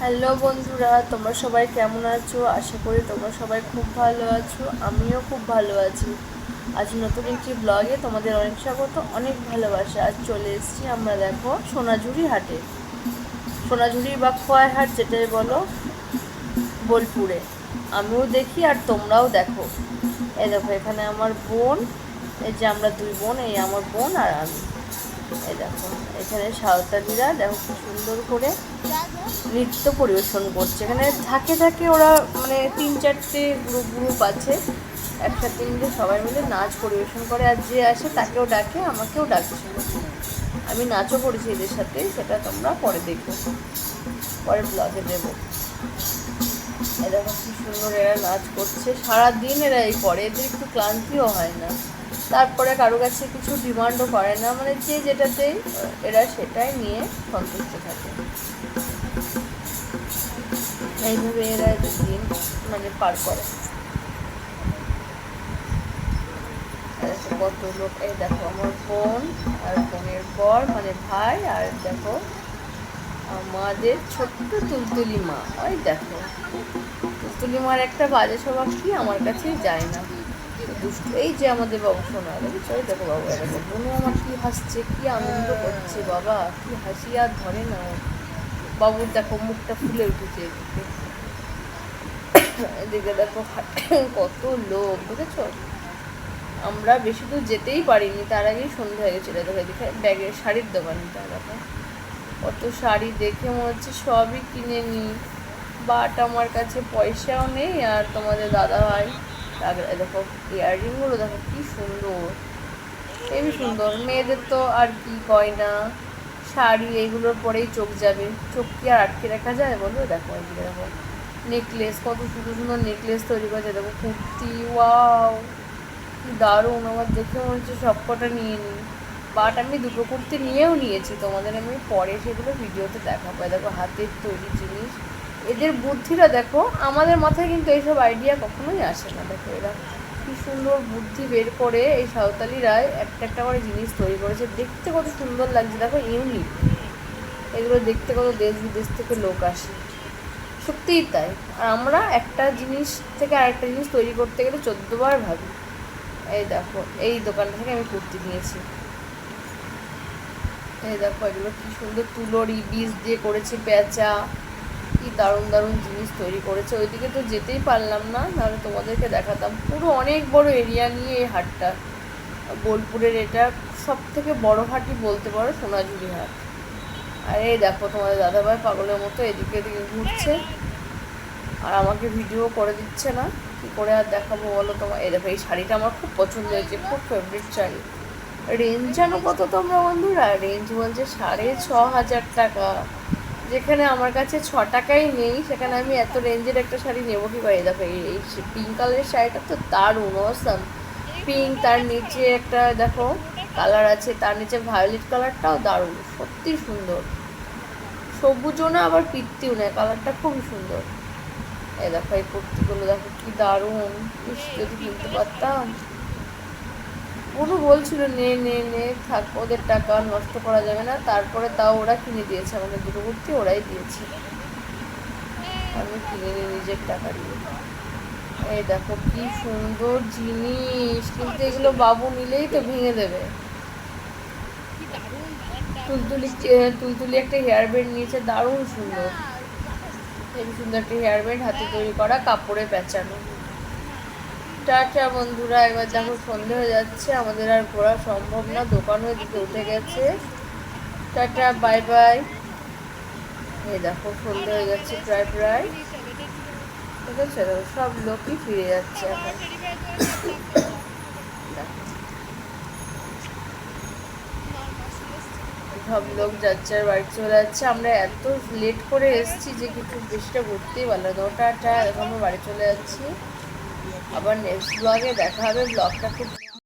Hello বন্ধুরা, তোমরা সবাই কেমন আছো? আশা করি তোমরা সবাই খুব ভালো আছো, আমিও খুব ভালো আছি। আজ নতুন একটি ব্লগে তোমাদের অনেক স্বাগত, অনেক ভালোবাসা। আজ চলে এসেছি আমরা দেখো সোনাঝুরি হাটে। সোনাঝুরি বা খোয়াই হাট যেটাই বলো, বোলপুরে। আমিও দেখি আর তোমরাও দেখো। এই দেখো, এখানে আমার বোন, এই যে আমরা দুই বোন, এই আমার বোন আর আমি। এই দেখো, এখানে সাঁওতালিরা, দেখো খুব সুন্দর করে নৃত্য পরিবেশন করছে। এখানে থাকে থাকে ওরা মানে তিন চারটে গ্রুপ গ্রুপ আছে, একসাথে মিলে সবাই মিলে নাচ পরিবেশন করে আর যে আসে তাকেও ডাকে, আমাকেও ডাকছিল আমি নাচও করেছি এদের সাথে, সেটা তোমরা পরে দেখো পরে ব্লগে দেবো। এরকম কি সুন্দর এরা নাচ করছে। সারাদিন এরা এই করে, এদের একটু ক্লান্তিও হয় না। তারপরে কারও কাছে কিছু ডিমান্ডও করে না। মানে যে যেটাতেই এরা সেটাই নিয়ে সন্তুষ্ট থাকে। এইভাবে এরা দিন মানে পার করে। কত লোক। এই দেখো, আমার বোন আর বোনের বর মানে ভাই আর দেখো আমাদের ছোট্ট তুলতুলি মা। ওই দেখো। তুলতুলি মার একটা বাজে স্বভাব কি? আমার কাছে যায় না। এই যে আমাদের বাবু, শোনা দেখেছ ওই দেখো বাবু দেখো। বোনু আমার কি হাসছে, কি আনন্দ করছে, বাবা, কি হাসি আর ধরে না। বাবুর দেখো, মুখটা ফুলে উঠেছে এদিকে। এদিকে দেখো, কত লোক, বুঝেছ? আমরা বেশি দূর যেতেই পারিনি, তার আগেই সন্ধ্যা হয়ে গেছিল। দেখো, এদিকে ব্যাগের শাড়ির দোকানটা, দেখো। কত শাড়ি দেখে মনে হচ্ছে সবই কিনে নিই। বাট আমার কাছে পয়সাও নেই আর তোমাদের দাদা ভাই দেখো ইয়াররিংগুলো দেখো কি সুন্দর। হেবি সুন্দর, মেয়েদের তো আর কি গয়না শাড়ি এগুলোর পরেই চোখ যাবে। চোখ কি আর আটকে রাখা যায় বলো? দেখো এদিকে দেখো নেকলেস কত সুন্দর সুন্দর নেকলেস তৈরি করেছে। দেখো কুর্তি ওয়াও দারুণ, আমার দেখে মনে হচ্ছে সব কটা নিয়ে নিই। বাট আমি দুটো কুর্তি নিয়েও নিয়েছি, তোমাদের আমি পরে সেগুলো ভিডিওতে দেখাবো। দেখো হাতের তৈরি জিনিস। এদের বুদ্ধিটা দেখো, আমাদের মাথায় কিন্তু এইসব আইডিয়া কখনোই আসে না। দেখো এরা কি সুন্দর বুদ্ধি বের করে এই সাঁওতালিরাই একটা একটা করে জিনিস তৈরি করেছে। দেখতে কত সুন্দর লাগছে, দেখো ইউনিক এগুলো দেখতে কত দেশ বিদেশ থেকে লোক আসে। সত্যিই তাই। আর আমরা একটা জিনিস থেকে আরেকটা জিনিস তৈরি করতে গেলে চোদ্দবার ভাবি। এই দেখো, এই দোকানটা থেকে আমি কুর্তি নিয়েছি। এই দেখো, এগুলো কি সুন্দর তুলোরি বীজ দিয়ে করেছে পেঁচা কি দারুণ দারুণ জিনিস তৈরি করেছে। ওইদিকে তো যেতেই পারলাম না, নাহলে তোমাদেরকে দেখাতাম। পুরো অনেক বড় এরিয়া নিয়ে এই হাটটা। বোলপুরের এটা সব থেকে বড় হাটই বলতে পারো, সোনাঝুরি হাট। আর এই দেখো, তোমাদের দাদাভাই পাগলের মতো এদিকে এদিকে ঘুরছে। আর আমাকে ভিডিও করে দিচ্ছে না। কি করে আর দেখাবো বলো তোমার এই দেখো, এই শাড়িটা আমার খুব পছন্দ হয়েছে, খুব ফেভারিট শাড়ি। রেঞ্জ জানো কত তোমরা বন্ধুরা? রেঞ্জ বলছে সাড়ে ছ হাজার টাকা। যেখানে আমার কাছে ছ টাকাই নেই, সেখানে আমি এত রেঞ্জের একটা শাড়ি নেব কি করে? দেখো, এই পিঙ্ক কালারের শাড়িটা তো দারুণ অসাম পিঙ্ক তার নিচে একটা, দেখো কালার আছে, তার নিচে ভায়োলেট কালারটাও দারুণ, সত্যি সুন্দর। সবুজও না, আবার পিত্তিও না কালারটা খুবই সুন্দর। এ দেখো, এই কুর্তিগুলো, দেখো, কি দারুণ। যদি কিনতে পারতাম। পুরো বলছিল, নে নে নে, থাক, ওদের টাকা নষ্ট করা যাবে না। তারপরে তাও ওরা কিনে দিয়েছে, আমাদের দুটো কুর্তি ওরাই দিয়েছে। আমি কিনে নিই নিজের টাকা দিয়ে। এই দেখো কি সুন্দর জিনিস। কিন্তু এগুলো বাবু নিলেই তো ভেঙে দেবে। তুলতুলি তুলতুলি একটা হেয়ার ব্যান্ড নিয়েছে, দারুণ সুন্দর। সুন্দর একটা হেয়ার ব্যান্ড হাতে তৈরি করা, কাপড়ে পেঁচানো। টাটা বন্ধুরা, এবার দেখো সন্ধে হয়ে যাচ্ছে, আমাদের আর ঘোরা সম্ভব না, দোকান হয়ে দিকে উঠে গেছে। টাটা বাই বাই এই দেখো, সন্ধে হয়ে যাচ্ছে প্রায় প্রায়। ঠিক আছে সব লোকই ফিরে যাচ্ছে এখন। সব লোক যাচ্ছে আর বাড়ি চলে যাচ্ছে, আমরা এত লেট করে এসেছি যে কিছু বেশিটা ঘুরতেই না। ওটা এখন আমরা বাড়ি চলে যাচ্ছি। আবার নেক্সট ব্লগে দেখা হবে ব্লগটা খুব